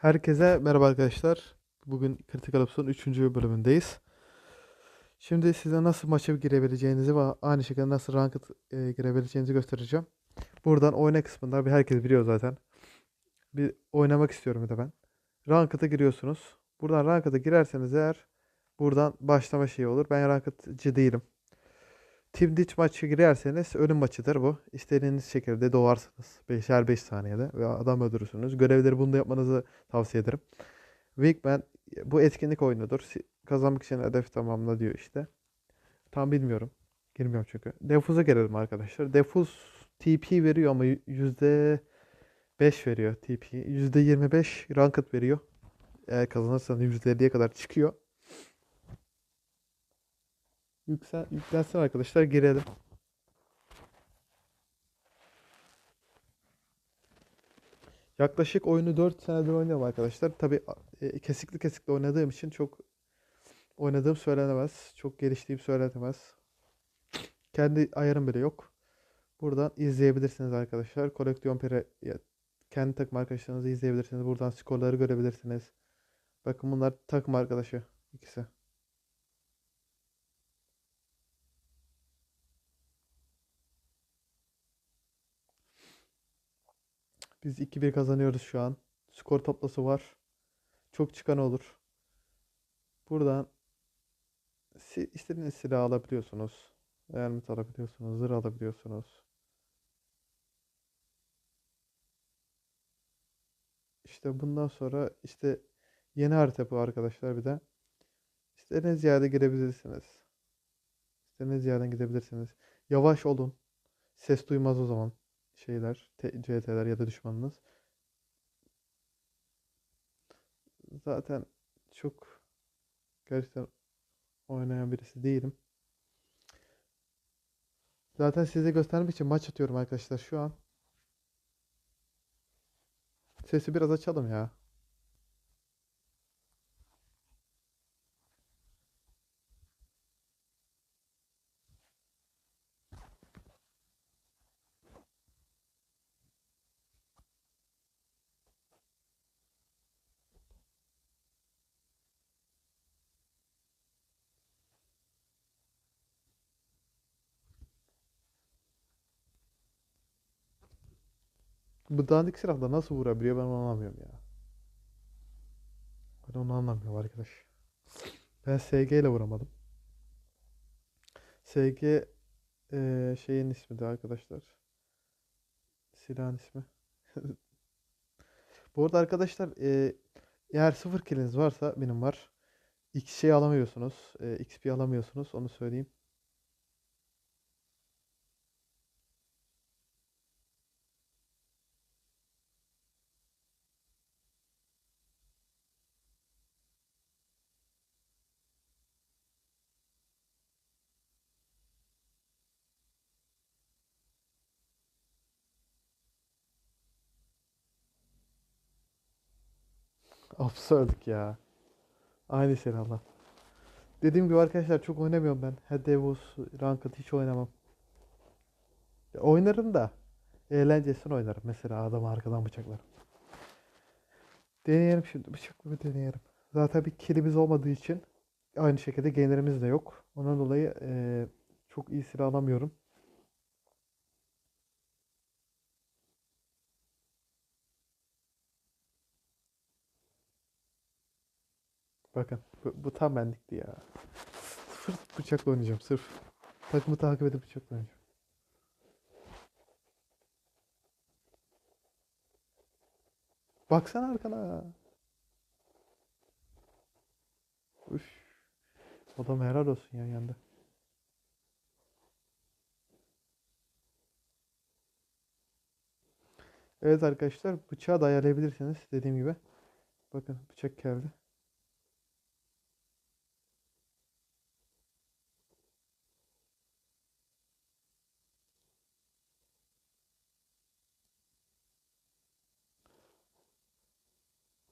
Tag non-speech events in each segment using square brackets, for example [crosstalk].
Herkese merhaba arkadaşlar. Bugün Critical Ops'un 3. bölümündeyiz. Şimdi size nasıl maça girebileceğinizi ve aynı şekilde nasıl ranked e, girebileceğinizi göstereceğim. Buradan oyna kısmında bir herkes biliyor zaten. Bir oynamak istiyorum de ben. Ranked'a giriyorsunuz. Buradan Ranked'a girerseniz eğer buradan başlama şeyi olur. Ben Ranked'cı değilim. Ditch maçı girerseniz ölüm maçıdır bu. İstediğiniz şekilde doğarsınız. 5'er 5 saniyede ve adam öldürürsünüz. Görevleri bunu da yapmanızı tavsiye ederim. Wingman bu etkinlik oyunudur. Kazanmak için hedef tamamla diyor işte. Tam bilmiyorum. Girmiyorum çünkü. Defuz'a gelelim arkadaşlar. Defuz TP veriyor ama y- yüzde 5 veriyor TP. %25 ranked veriyor. Eğer kazanırsanız %50'ye kadar çıkıyor. Yüksel, yüklensin arkadaşlar girelim. Yaklaşık oyunu 4 senedir oynuyorum arkadaşlar. Tabii e, kesikli kesikli oynadığım için çok oynadığım söylenemez. Çok geliştiğim söylenemez. Kendi ayarım bile yok. Buradan izleyebilirsiniz arkadaşlar. Koleksiyon ya, kendi takım arkadaşlarınızı izleyebilirsiniz. Buradan skorları görebilirsiniz. Bakın bunlar takım arkadaşı ikisi. Biz 2-1 kazanıyoruz şu an. Skor toplası var. Çok çıkan olur. Buradan istediğiniz silah alabiliyorsunuz. Mermi alabiliyorsunuz. Zırh alabiliyorsunuz. İşte bundan sonra işte yeni harita bu arkadaşlar bir de. İstediğiniz yerde girebilirsiniz. İstediğiniz yerden gidebilirsiniz. Yavaş olun. Ses duymaz o zaman şeyler, CT'ler ya da düşmanınız. Zaten çok gerçekten oynayan birisi değilim. Zaten size göstermek için maç atıyorum arkadaşlar şu an. Sesi biraz açalım ya. Dandik silahla nasıl vurabiliyor ben onu anlamıyorum ya. Ben onu anlamıyorum arkadaş. Ben SG ile vuramadım. SG eee, şeyin ismi de arkadaşlar. Silahın ismi. [laughs] Bu arada arkadaşlar eee, eğer sıfır killiniz varsa benim var. X şey alamıyorsunuz. eee, XP alamıyorsunuz. Onu söyleyeyim. Absürdük ya. Aynı silahla. Dediğim gibi arkadaşlar çok oynamıyorum ben. Hedevus, Ranked hiç oynamam. Ya oynarım da eğlencesine oynarım. Mesela adamı arkadan bıçaklarım. Deneyelim şimdi. Bıçakla bir deneyelim. Zaten bir killimiz olmadığı için aynı şekilde gainlerimiz de yok. Ondan dolayı eee, çok iyi silah alamıyorum. Bakın bu, bu tam benlikti ya. Sırf bıçakla oynayacağım sırf. Takımı takip edip bıçakla oynayacağım. Baksana arkana. Üf. Adam helal olsun ya yandı. Evet arkadaşlar bıçağı da ayarlayabilirsiniz dediğim gibi. Bakın bıçak geldi.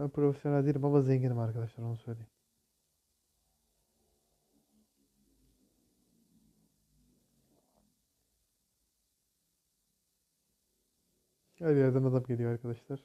Ben profesyonel değilim ama zenginim arkadaşlar onu söyleyeyim. Her yerden adam geliyor arkadaşlar.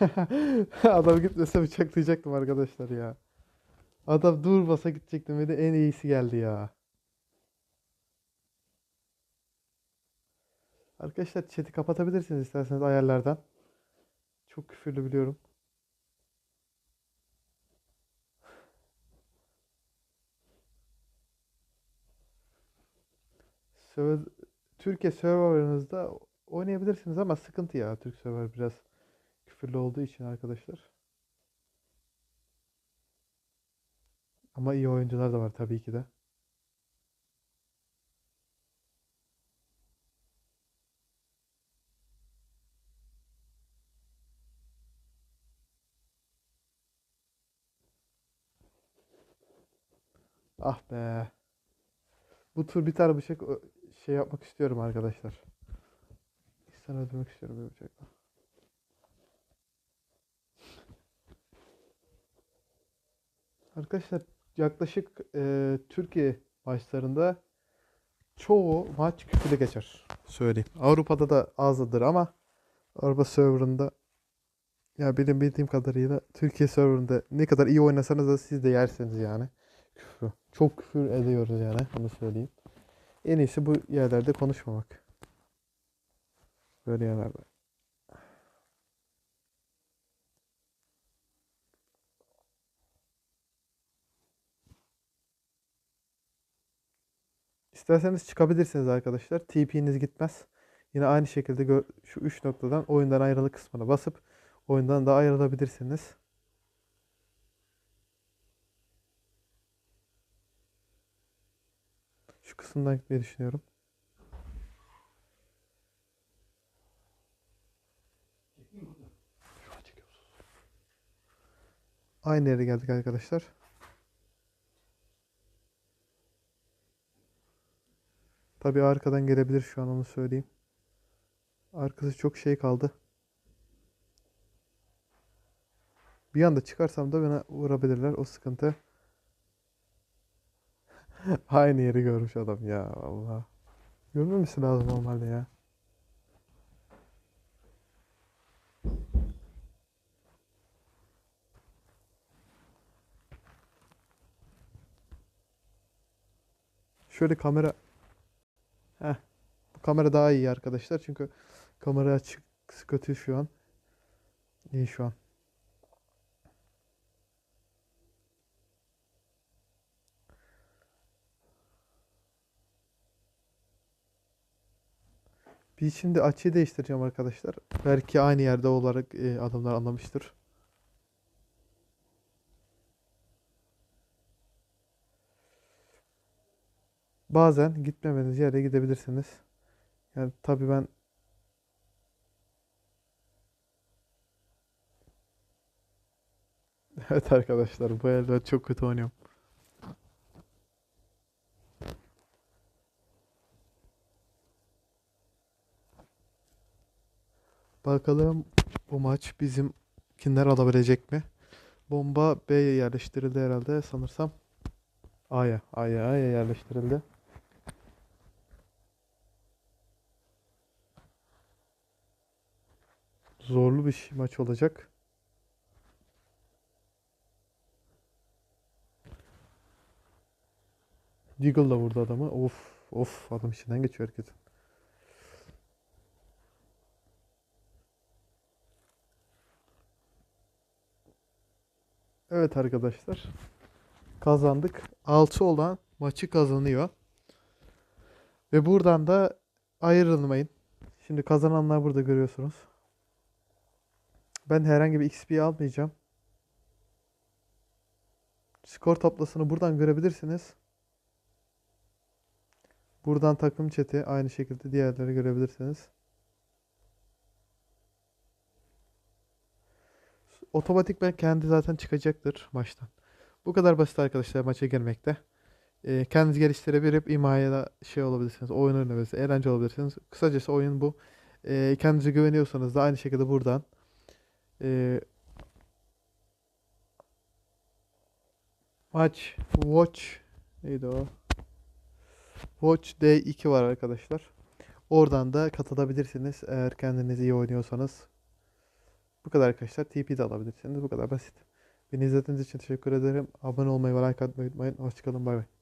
[laughs] adam gitmese bıçaklayacaktım arkadaşlar ya. Adam durmasa gidecektim ve de en iyisi geldi ya. Arkadaşlar chat'i kapatabilirsiniz isterseniz ayarlardan. Çok küfürlü biliyorum. Türkiye serverlarınızda oynayabilirsiniz ama sıkıntı ya Türk server biraz küfürlü olduğu için arkadaşlar. Ama iyi oyuncular da var tabii ki de. Ah be. Bu tur biter bıçak şey yapmak istiyorum arkadaşlar. İnsan öldürmek istiyorum bir bıçakla. Arkadaşlar yaklaşık e, Türkiye maçlarında çoğu maç küfürlü geçer. Söyleyeyim. Avrupa'da da azdır ama Avrupa serverında ya benim bildiğim kadarıyla Türkiye serverında ne kadar iyi oynasanız da siz de yersiniz yani. Küfrü. Çok küfür ediyoruz yani onu söyleyeyim. En iyisi bu yerlerde konuşmamak. Böyle yerlerde. İsterseniz çıkabilirsiniz arkadaşlar. TP'niz gitmez. Yine aynı şekilde şu 3 noktadan oyundan ayrılık kısmına basıp oyundan da ayrılabilirsiniz. Kısımdan gitmeyi düşünüyorum. Aynı yere geldik arkadaşlar. Tabii arkadan gelebilir şu an onu söyleyeyim. Arkası çok şey kaldı. Bir anda çıkarsam da bana vurabilirler. O sıkıntı. [laughs] Aynı yeri görmüş adam ya Allah. Görmemesi lazım normalde ya. Şöyle kamera Heh. Bu kamera daha iyi arkadaşlar. Çünkü kamera açık kötü şu an. İyi şu an. Bir şimdi açıyı değiştireceğim arkadaşlar. Belki aynı yerde olarak e, adamlar anlamıştır. Bazen gitmemeniz yere gidebilirsiniz. Yani tabii ben [laughs] evet arkadaşlar bu elde çok kötü oynuyorum. Bakalım bu maç bizim kimler alabilecek mi? Bomba B'ye yerleştirildi herhalde sanırsam. A'ya, A'ya, A'ya yerleştirildi. Zorlu bir şey- maç olacak. Deagle da vurdu adamı. Of, of adam içinden geçiyor herkesin. Evet arkadaşlar. Kazandık. 6 olan maçı kazanıyor. Ve buradan da ayrılmayın. Şimdi kazananlar burada görüyorsunuz. Ben herhangi bir XP almayacağım. Skor tablasını buradan görebilirsiniz. Buradan takım chat'i aynı şekilde diğerleri görebilirsiniz. Otomatik ben kendi zaten çıkacaktır maçtan. Bu kadar basit arkadaşlar maça girmekte. Ee, kendinizi geliştirebilip imaya da şey olabilirsiniz. Oyun oynayabilirsiniz. Eğlence olabilirsiniz. Kısacası oyun bu. Ee, kendinize güveniyorsanız da aynı şekilde buradan ee, maç watch neydi o? Watch D2 var arkadaşlar. Oradan da katılabilirsiniz eğer kendiniz iyi oynuyorsanız. Bu kadar arkadaşlar. TP de alabilirsiniz. Bu kadar basit. Beni izlediğiniz için teşekkür ederim. Abone olmayı ve like atmayı unutmayın. Hoşçakalın. Bay bay.